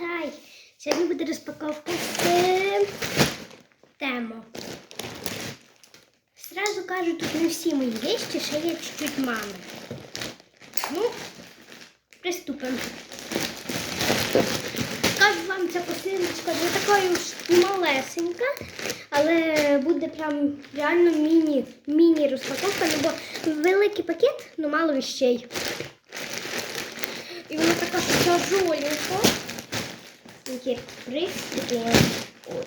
Хай! Сьогодні буде розпаковка з тему. Сразу кажу, тут не всі мої вещи, ще є чуть-чуть мами. Ну, приступимо. Кажу вам, ця посилочка не така уж і малесенька, але буде прям реально міні, міні розпаковка, ну бо великий пакет, ну мало вещей. І вона така тяжоленька. Приступи. От.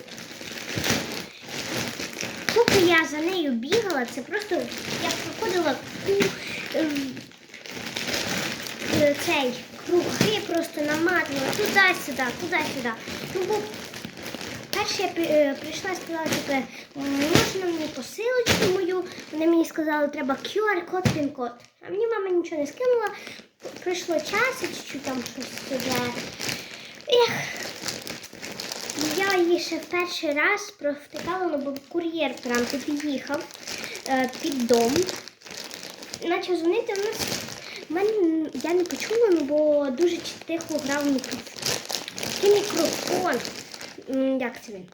Поки я за нею бігала, це просто я проходила ку- ем, е, цей круги, просто наматувала туди-сюди, туди-сюди. Ну, перше я е, прийшла сказала, типу, можна мені посилочку мою. Вони мені сказали, треба QR-код, пін-код. А мені мама нічого не скинула. Пройшло час, і чуть-чуть там щось туди. Ех. Я її ще в перший раз провтикала, ну, бо кур'єр прям під'їхав е, під дом. Почав дзвонити, у нас в мене я не почула, ну, бо дуже тихо грав мікрофон. Який мікрофон. Як це він?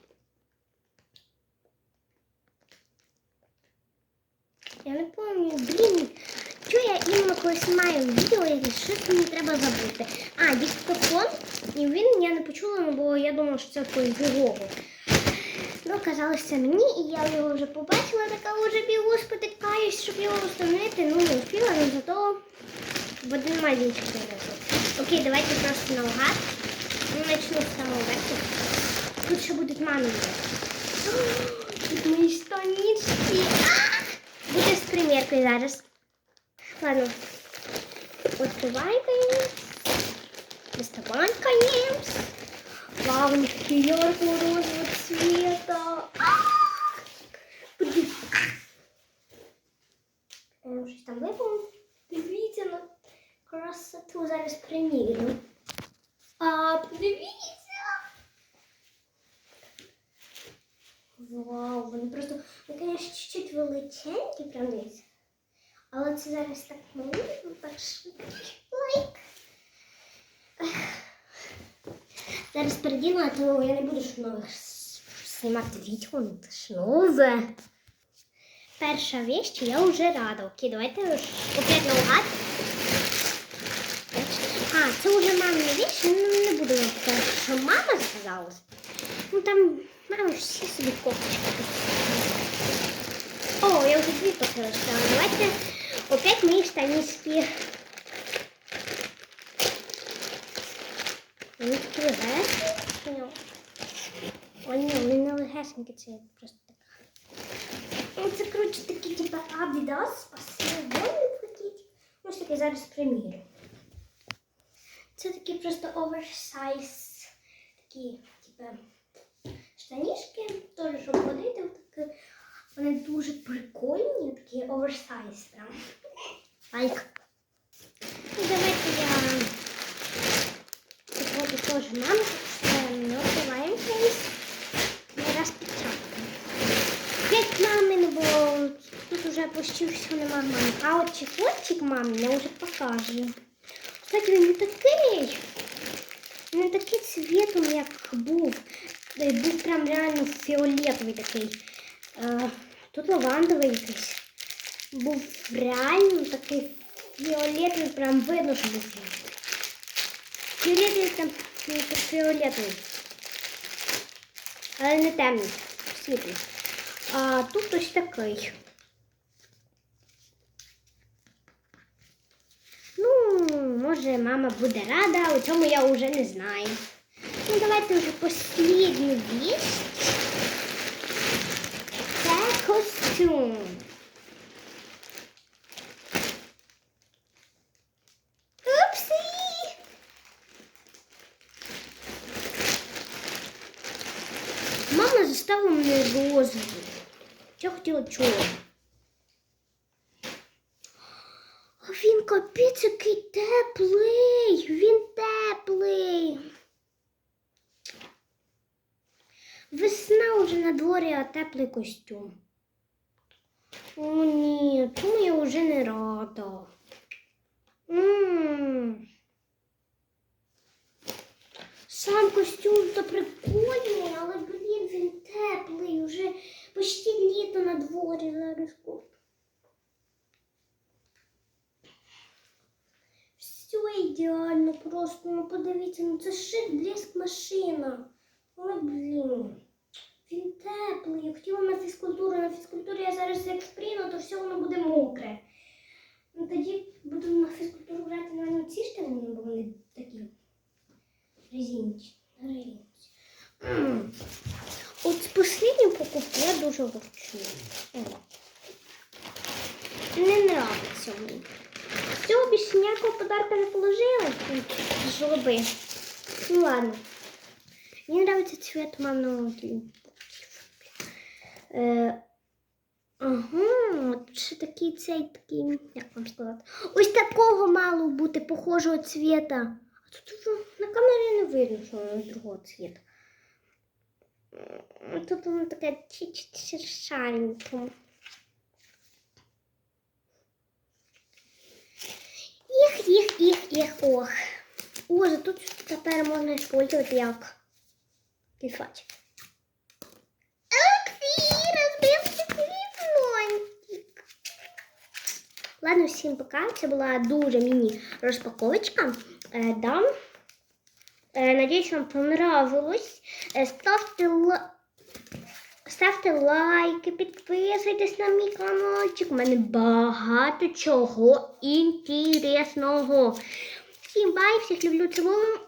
Я не пам'ятаю, блін. Чого я іменно коли знімаю відео, я щось мені треба забути. А, диктофон, і він я не почула, ну, бо я думала, що це якось другого. Ну, оказалось, це мені, і я його вже побачила, така вже бігу, спотикаюсь, щоб його встановити. Ну, не успіла, але зато в один майданчик перенесу. Окей, давайте просто наугад. Ну, начну з самого верху. Тут ще будуть мамині. Тут мої штанічки. Буде з приміркою зараз. Ладно. Відкриваємо. Доставай конец. Вау, у них яркого розового цвета. А! Блін. Е, Щось там випало. Дивіться на красоту. Зараз примірю. А, подивіться. Вау, вони просто, вони, конечно, чуть-чуть величенькі, прям дивіться. Але це зараз так маленько, так лайк. Зараз передіну, а то я не буду ж нових знімати відео, ну ж. Перша вещь, я вже рада. Окей, давайте ж опять наугад. А, це вже мамина вещь, ну не буду вам що мама сказала. Ну там мама всі собі кофточки. О, я вже дві посилочки. але Давайте опять мої штанішки. Вони такі легесенькі. О, ні, вони не легесенькі, це просто така. Ну, це, коротше, такі, типу, Adidas, спасибо, такі. Ось таки зараз примірю. Це такі просто оверсайз, такі, типу, штанішки, теж, щоб ходити, такі. Вони дуже прикольні, такі оверсайз прям. Лайк. Ну, давайте я Сьогодні теж мама, що не відкриваємо кейс. Не раз підчапку. П'ять мамин, бо уже почти все мами. А от чехотчик мамин я вже покажу. Кстати, він не такий. Не такий цвітом, як був. Е, Був прям реально фіолетовий такий. Е, Тут лавандовий якийсь. Був реально такий фіолетовий, прям видно, що був фіолетовий. Фіолетовий там ну, фіолетовий. Але не темний, світлий. А тут ось такий. Ну, може, мама буде рада, у цьому я вже не знаю. Ну, давайте вже послідню вість. Це костюм. Мама заставила мене розову. Я хотіла чого. А він капець який теплий. Він теплий. Весна вже на дворі, а теплий костюм. О, ні, тому я вже не рада. М. Сам костюм то прикольний, але, блін, він теплий, вже почти літо на дворі зараз. Все ідеально просто, ну подивіться, ну це шик блеск машина. Але, блін, він теплий. Я хотіла на фізкультуру. На фізкультурі я зараз як сприну, то все воно буде мокре. Ну тоді буду на фізкультуру брати на ці штани, бо вони такі. М. От з посліднім покупку я дуже ворчу. О. Не нравиться мені. Все, більше ніякого подарка не положила. Жлоби. Ну ладно. Мені нравится цвет мамного Е, Ага, ще такий цей такий, як вам сказати. Ось такого мало бути похожого цвіта. А тут на камері не видно, що воно другого цвіта. Тут воно таке чуть-чуть шареньке. Їх, ох. Зато тут тепер можна использовать як кільфач. Олексій, розбив стеклончик. Ладно, всім пока. Це була дуже міні розпаковочка. Е, да. Е, надіюсь, вам понравилось. Е, ставте, ла... ставте лайки, підписуйтесь на мій каналчик. У мене багато чого інтересного. Всім бай, всіх люблю, цілую.